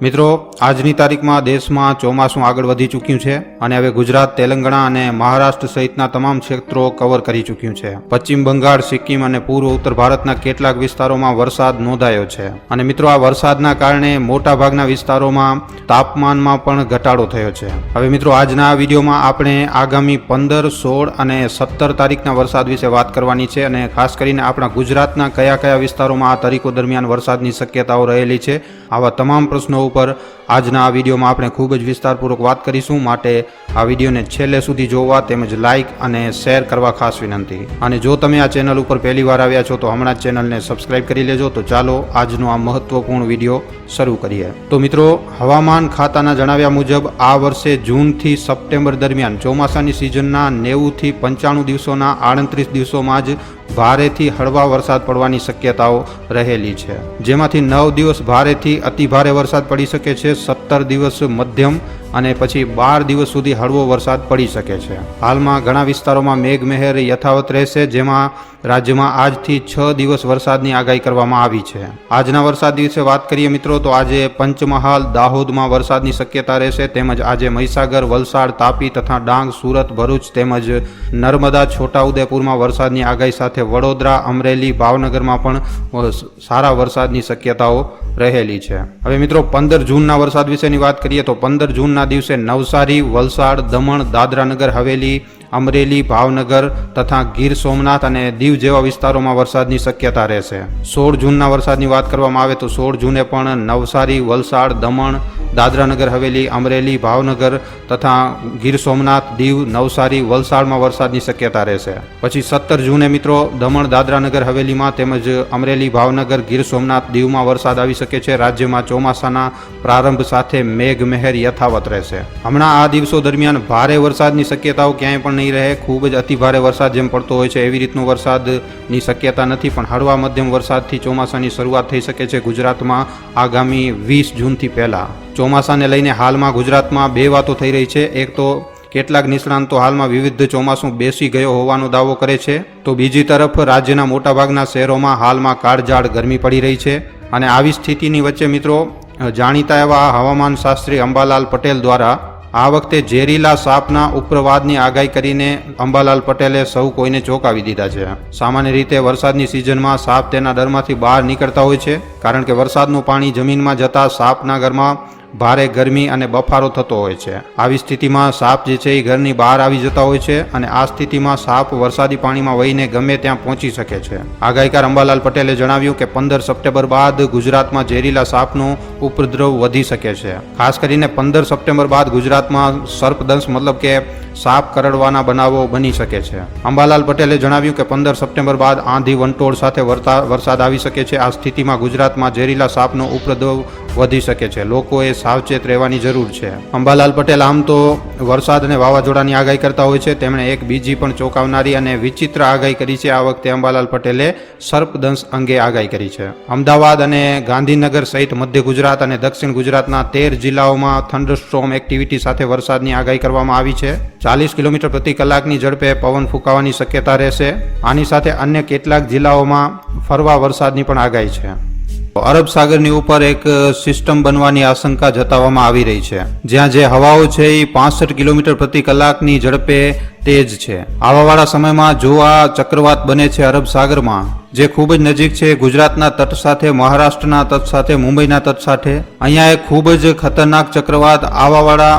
મિત્રો, આજની તારીખમાં દેશમાં ચોમાસું આગળ વધી ચૂક્યું છે અને હવે ગુજરાત, તેલંગાણા અને મહારાષ્ટ્ર સહિતના તમામ ક્ષેત્રો કવર કરી ચૂક્યું છે. પશ્ચિમ બંગાળ, સિક્કિમ અને પૂર્વ ઉત્તર ભારતના કેટલાક વિસ્તારોમાં વરસાદ નોંધાયો છે. અને મિત્રો, આ વરસાદના કારણે મોટા ભાગના વિસ્તારોમાં તાપમાનમાં પણ ઘટાડો થયો છે. હવે મિત્રો, આજના વિડીયોમાં આપણે આગામી પંદર, સોળ અને સત્તર તારીખના વરસાદ વિશે વાત કરવાની છે અને ખાસ કરીને આપણા ગુજરાતના કયા કયા વિસ્તારોમાં આ તારીખો દરમિયાન વરસાદની શક્યતાઓ રહેલી છે આવા તમામ પ્રશ્નો ઉપર. આજના આ વિડીયોમાં આપણે ખૂબ જ વિસ્તારપૂર્વક વાત કરીશું. માટે આ વિડીયોને છેલ્લે સુધી જોવા તેમજ લાઇક અને શેર કરવા ખાસ વિનંતી. અને જો તમે આ ચેનલ ઉપર પહેલી વાર આવ્યા છો તો હમણાં જ ચેનલને સબસ્ક્રાઇબ કરી લેજો. તો ચાલો આજનો આ મહત્વપૂર્ણ વીડિયો શરૂ કરીએ. તો મિત્રો, હવામાન ખાતાના જણાવ્યા મુજબ આ વર્ષે જૂનથી સપ્ટેમ્બર દરમિયાન ચોમાસાની સિઝનના નેવુંથી પંચાણું દિવસોના આડત્રીસ દિવસોમાં જ ભારેથી હળવા વરસાદ પડવાની શક્યતાઓ રહેલી છે. જેમાંથી નવ દિવસ ભારેથી અતિ ભારે વરસાદ પડી શકે છે, સત્તર દિવસ મધ્યમ અને પછી બાર દિવસ સુધી હળવો વરસાદ પડી શકે છે. હાલમાં ઘણા વિસ્તારોમાં મેઘમહેર યથાવત રહેશે, જેમાં રાજ્યમાં આજથી છ દિવસ વરસાદની આગાહી કરવામાં આવી છે. આજના વરસાદ વિશે વાત કરીએ મિત્રો, તો આજે પંચમહાલ દાહોદમાં વરસાદની શક્યતા રહેશે, તેમજ આજે મહીસાગર, વલસાડ, તાપી તથા ડાંગ, સુરત, ભરૂચ તેમજ નર્મદા, છોટાઉદેપુરમાં વરસાદની આગાહી સાથે વડોદરા, અમરેલી, ભાવનગરમાં પણ સારા વરસાદની શક્યતાઓ રહેલી છે. હવે મિત્રો, પંદર જૂનના વરસાદ વિશેની વાત કરીએ તો પંદર જૂનના દિવસે નવસારી, વલસાડ, દમણ, દાદરાનગર, હવેલી અમરેલી, ભાવનગર તથા ગીર સોમનાથ અને દીવ જેવા વિસ્તારોમાં વરસાદની શક્યતા રહેશે. સોળ જૂનના વરસાદની વાત કરવામાં આવે તો સોળ જૂને પણ નવસારી, વલસાડ, દમણ, દાદરાનગર, હવેલી, અમરેલી, ભાવનગર તથા ગીર સોમનાથ, દીવ, નવસારી, વલસાડમાં વરસાદની શક્યતા રહેશે. પછી સત્તર જૂને મિત્રો દમણ, દાદરાનગર, હવેલીમાં તેમજ અમરેલી, ભાવનગર, ગીર સોમનાથ, દીવમાં વરસાદ આવી શકે છે. રાજ્યમાં ચોમાસાના પ્રારંભ સાથે મેઘ મહેર યથાવત રહેશે. હમણાં આ દિવસો દરમિયાન ભારે વરસાદની શક્યતાઓ ક્યાંય પણ નહીં રહે, ખૂબ જ અતિ ભારે વરસાદ જેમ પડતો હોય છે, એવી રીતનો વરસાદની શક્યતા નથી, પણ હળવા મધ્યમ વરસાદથી ચોમાસાની શરૂઆત થઈ શકે છે ગુજરાતમાં આગામી વીસ જૂનથી પહેલાં. ચોમાસાને લઈને હાલમાં ગુજરાતમાં બે વાતો થઈ રહી છે. એક તો કેટલાક નિષ્ણાંતો હાલમાં વિવિધ ચોમાસું બેસી ગયો હોવાનો દાવો કરે છે. તો બીજી તરફ રાજ્યના મોટાભાગના શહેરોમાં હાલમાં કાળઝાળ ગરમી પડી રહી છે. અને આવી સ્થિતિની વચ્ચે મિત્રો જાણીતા એવા હવામાન શાસ્ત્રી અંબાલાલ પટેલ દ્વારા આ વખતે ઝેરીલા સાપના ઉપ્રવાદની આગાહી કરીને અંબાલાલ પટેલે સૌ કોઈને ચોંકાવી દીધા છે. સામાન્ય રીતે વરસાદની સિઝનમાં સાપ તેના ડરમાંથી બહાર નીકળતા હોય છે, કારણ કે વરસાદનું પાણી જમીનમાં જતાં સાપના ઘરમાં ભારે ગરમી અને બફારો થતો હોય છે. આવી સ્થિતિમાં સાપ જે છે એ ઘરની બહાર આવી જતા હોય છે અને આ સ્થિતિમાં સાપ વરસાદી પાણીમાં વહીને ગમે ત્યાં પહોંચી શકે છે. આગાહીકાર અંબાલાલ પટેલે જણાવ્યું કે પંદર સપ્ટેમ્બર બાદ ગુજરાતમાં ઝેરીલા સાપનો ઉપદ્રવ વધી શકે છે. ખાસ કરીને પંદર સપ્ટેમ્બર બાદ ગુજરાતમાં સર્પદંશ મતલબ કે સાપ કરડવાના બનાવો બની શકે છે. અંબાલાલ પટેલે જણાવ્યું કે પંદર સપ્ટેમ્બર બાદ આંધી વંટોળ સાથે વરસાદ આવી શકે છે. આ સ્થિતિમાં ગુજરાતમાં ઝેરીલા સાપનો ઉપદ્રવ વધી શકે છે. લોકોએ સાવચેત રહેવાની જરૂર છે. અંબાલાલ પટેલ આમ તો વરસાદ અને વાવાઝોડાની આગાહી કરતા હોય છે. તેમણે એક બીજી પણ ચોંકાવનારી અને વિચિત્ર આગાહી કરી છે. આ વખતે અંબાલાલ પટેલે સર્પદંશ અંગે આગાહી કરી છે. અમદાવાદ અને ગાંધીનગર સહિત મધ્ય ગુજરાત અને દક્ષિણ ગુજરાતના તેર જિલ્લાઓમાં થંડરસ્ટ્રોમ એક્ટિવિટી સાથે વરસાદની આગાહી કરવામાં આવી છે. ચાલીસ કિલોમીટર પ્રતિ કલાકની ઝડપે પવન ફૂંકાવાની શક્યતા રહેશે. આની સાથે અન્ય કેટલાક જિલ્લાઓમાં ફરવા વરસાદની પણ આગાહી છે. અરબ સાગરની ઉપર એક સિસ્ટમ બનવાની આશંકા જતાવવામાં આવી રહી છે. જ્યાં જે હવાઓ છે એ પાસઠ કિલોમીટર પ્રતિ કલાકની ઝડપે તેજ છે. આવાવાળા સમયમાં જો આ ચક્રવાત બને છે અરબ સાગરમાં, જે ખૂબ જ નજીક છે ગુજરાતના તટ સાથે, મહારાષ્ટ્રના તટ સાથે, મુંબઈના તટ સાથે, અહીંયા એક ખૂબ જ ખતરનાક ચક્રવાત આવાવાળા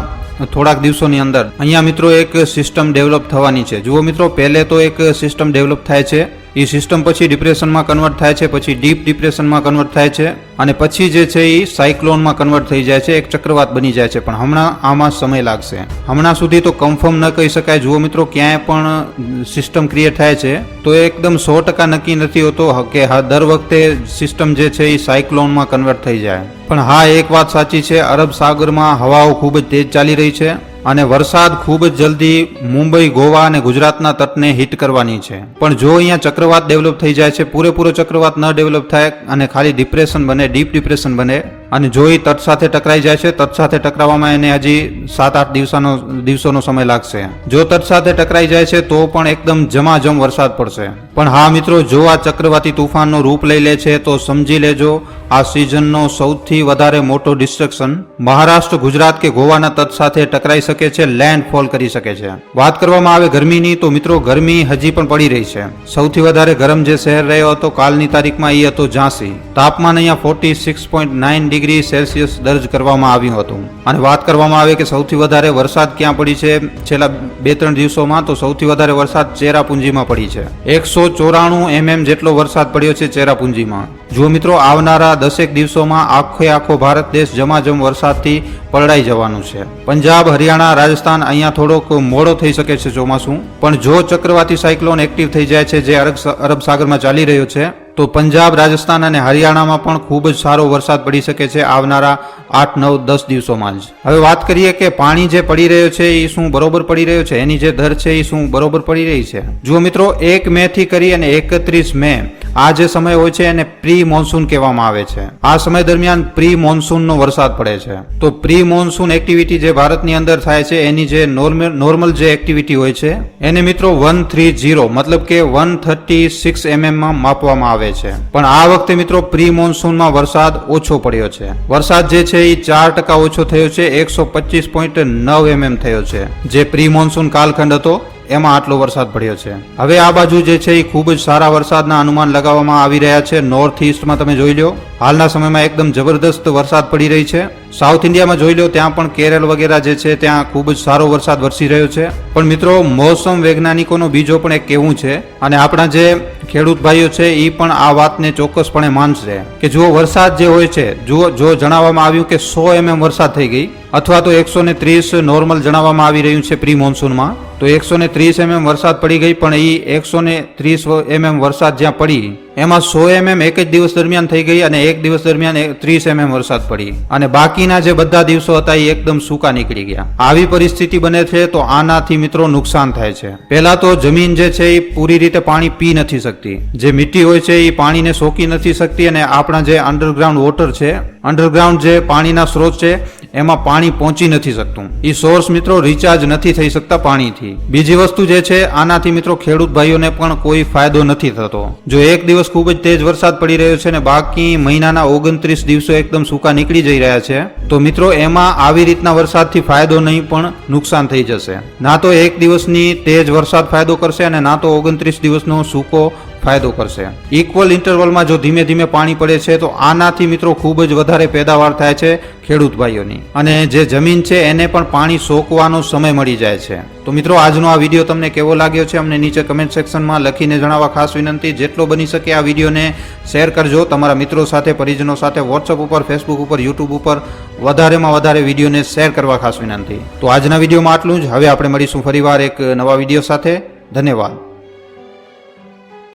થોડાક દિવસોની અંદર. અહીંયા મિત્રો એક સિસ્ટમ ડેવલપ થવાની છે. જુઓ મિત્રો, પહેલે તો એક સિસ્ટમ ડેવલપ થાય છે. એ સિસ્ટમ પછી ડિપ્રેશનમાં કન્વર્ટ થાય છે, પછી ડીપ ડિપ્રેશનમાં કન્વર્ટ થાય છે અને પછી જે છે એ સાયક્લોનમાં કન્વર્ટ થઈ જાય છે, એક ચક્રવાત બની જાય છે. પણ હમણાં આમાં સમય લાગશે. હમણાં સુધી તો કન્ફર્મ ન કહી શકાય. જુઓ મિત્રો, ક્યાંય પણ સિસ્ટમ ક્રિએટ થાય છે, તો એકદમ સો ટકા નક્કી નથી હોતો કે દર વખતે સિસ્ટમ જે છે એ સાયક્લોનમાં કન્વર્ટ થઈ જાય. પણ હા, એક વાત સાચી છે. અરબ સાગરમાં હવાઓ ખૂબ જ તેજ ચાલી રહી છે. અને વરસાદ ખૂબ જ જલ્દી મુંબઈ, ગોવા અને ગુજરાતના તટને હિટ કરવાની છે. પણ જો અહીંયા ચક્રવાત ડેવલપ થઈ જાય છે, પૂરેપૂરો ચક્રવાત ન ડેવલપ થાય અને ખાલી ડિપ્રેશન બને ડીપ ડિપ્રેશન બને અને જો એ તટ સાથે ટકરાઈ જાય છે. તટ સાથે ટકરાવવામાં એને હજી સાત આઠ દિવસનો, દિવસોનો સમય લાગશે. જો તટ સાથે ટકરાઈ જાય છે, તો પણ એકદમ જમાજમ વરસાદ પડશે. પણ હા મિત્રો, જો આ ચક્રવાતી તુફાનનો રૂપ લઈ લે છે, તો સમજી લેજો, આ સિઝનનો સૌથી વધારે મોટો ડિસ્ટ્રક્શન મહારાષ્ટ્ર, ગુજરાત કે ગોવાના તટ સાથે ટકરાઈ શકે છે લેન્ડફોલ કરી શકે છે. વાત કરવામાં આવે ગરમીની, તો મિત્રો ગરમી હજી પણ પડી રહી છે. સૌથી વધારે ગરમ જે શહેર રહ્યો હતો, કાલની તારીખમાં એ હતો ઝાંસી. તાપમાન અહીંયા forty six point nine degree Celsius દર્જ કરવામાં આવ્યું હતું. અને વાત કરવામાં આવે કે સૌથી વધારે વરસાદ ક્યાં પડી છે? છેલ્લા બે ત્રણ દિવસોમાં તો સૌથી વધારે વરસાદ ચેરાપુંજીમાં પડી છે. એકસો ચોરાણું એમએમ જેટલો વરસાદ પડ્યો છે ચેરાપુંજીમાં. જો મિત્રો, આવનારા દસેક દિવસોમાં આખે આખો ભારત દેશ જમાજમ વરસાદથી પલડાઈ જવાનું છે. પંજાબ, હરિયાણા, રાજસ્થાન અહીંયા થોડોક મોડો થઈ શકે છે ચોમાસું. પણ જો ચક્રવાતી સાયક્લોન એક્ટિવ થઈ જાય છે, જે અરબ સાગરમાં ચાલી રહ્યો છે તો પંજાબ, રાજસ્થાન અને હરિયાણામાં પણ ખૂબ જ સારો વરસાદ પડી શકે છે આવનારા આઠ, નવ, દસ દિવસોમાં જ. હવે વાત કરીએ કે પાણી જે પડી રહ્યો છે એ શું બરોબર પડી રહ્યો છે? એની જે દર છે એ શું બરોબર પડી રહી છે? જુઓ મિત્રો, એક મે થી કરી અને એકત્રીસ મે આ જે સમય હોય છે એને પ્રી મોન્સૂન કહેવામાં આવે છે. આ સમય દરમિયાન પ્રી મોન્સૂનનો વરસાદ પડે છે. તો પ્રી મોન્સૂન એક્ટિવિટી જે ભારતની અંદર થાય છે, એની જે નોર્મલ નોર્મલ જે એક્ટિવિટી હોય છે, એને મિત્રો વન થ્રી જીરો મતલબ કે વન થર્ટી સિક્સ એમએમમાં માપવામાં આવે છે. પણ આ વખતે મિત્રો પ્રી મોન્સૂનમાં વરસાદ ઓછો પડ્યો છે. વરસાદ જે છે એ ચાર ટકા ઓછો થયો છે, એકસો પચીસ પોઈન્ટ નવ એમએમ થયો છે. જે પ્રી મોન્સૂન કાલખંડ હતો એમાં આટલો વરસાદ પડ્યો છે. હવે આ બાજુ જે છે એ ખૂબ જ સારા વરસાદના અનુમાન લગાવવામાં આવી રહ્યા છે. નોર્થ ઇસ્ટમાં તમે જોઈ લો હાલના સમયમાં એકદમ જબરદસ્ત વરસાદ પડી રહી છે. સાઉથ ઇન્ડિયામાં જોઈ લો ત્યાં પણ કેરળ વગેરે જે છે, ત્યાં ખૂબ જ સારો વરસાદ વરસી રહ્યો છે. પણ મિત્રો, મોસમ વૈજ્ઞાનિકોનો બીજો પણ એક કહેવું છે, અને આપણા જે ખેડૂત ભાઈઓ છે એ પણ આ વાતને ચોક્કસપણે માનશે. કે જુઓ, વરસાદ જે હોય છે, જુઓ, જો જણાવવામાં આવ્યું કે સો એમએમ વરસાદ થઈ ગઈ, અથવા તો એકસો ને ત્રીસ નોર્મલ જણાવવામાં આવી રહ્યું છે પ્રી મોન્સૂનમાં તો એકસો ને ત્રીસ એમએમ વરસાદ પડી ગઈ, પણ એ એકસો ને ત્રીસ એમએમ વરસાદ જ્યાં પડી એમાં સો એમએમ એક જ દિવસ દરમિયાન થઈ ગઈ અને એક દિવસ દરમિયાન ત્રીસ એમએમ વરસાદ પડી. અને બાકીના જે બધા દિવસો હતા એ એકદમ સૂકા નીકળી ગયા. આવી પરિસ્થિતિ બને છે તો આનાથી મિત્રો નુકસાન થાય છે. પહેલા તો જમીન જે છે એ પૂરી રીતે પાણી પી નથી શકતી. જે મીઠી હોય છે એ પાણીને સોકી નથી શકતી અને આપણા જે અંડરગ્રાઉન્ડ વોટર છે અંડરગ્રાઉન્ડ જે પાણીના સ્ત્રોત છે, એમાં પાણી પહોંચી નથી શકતું. એ સોર્સ મિત્રો રિચાર્જ નથી થઈ શકતા પાણીથી. બીજી વસ્તુ જે છે, આનાથી મિત્રો ખેડૂત ભાઈઓને પણ કોઈ ફાયદો નથી થતો. જો એક દિવસ ખૂબ જ તેજ વરસાદ પડી રહ્યો છે અને બાકી મહિનાના ઓગણત્રીસ દિવસો એકદમ સૂકા નીકળી જઈ રહ્યા છે. તો મિત્રો, એમાં આવી રીતના વરસાદથી ફાયદો નહીં, પણ નુકસાન થઈ જશે. ના તો એક દિવસની તેજ વરસાદ ફાયદો કરશે અને ના તો ઓગણત્રીસ દિવસનો સૂકો ફાયદો કરશે. ઇક્વલ ઇન્ટરવલમાં જો ધીમે ધીમે પાણી પડે છે, તો આનાથી મિત્રો ખૂબ જ વધારે પેદાવાર થાય છે. ખેડૂત ભાઈઓની. અને જે જમીન છે એને પણ પાણી સોકવાનો સમય મળી જાય છે. તો મિત્રો, આજનો આ વીડિયો તમને કેવો લાગ્યો છે અમને નીચે કમેન્ટ સેક્શનમાં લખીને જણાવવા ખાસ વિનંતી. જેટલો બની શકે આ વિડીયોને શેર કરજો. તમારા મિત્રો સાથે, પરિજનો સાથે વોટ્સઅપ ઉપર ફેસબુક ઉપર યુટ્યુબ ઉપર વધારેમાં વધારે વિડીયોને શેર કરવા ખાસ વિનંતી. તો આજના વિડીયોમાં આટલું જ. હવે આપણે મળીશું ફરીવાર એક નવા વીડિયો સાથે. ધન્યવાદ.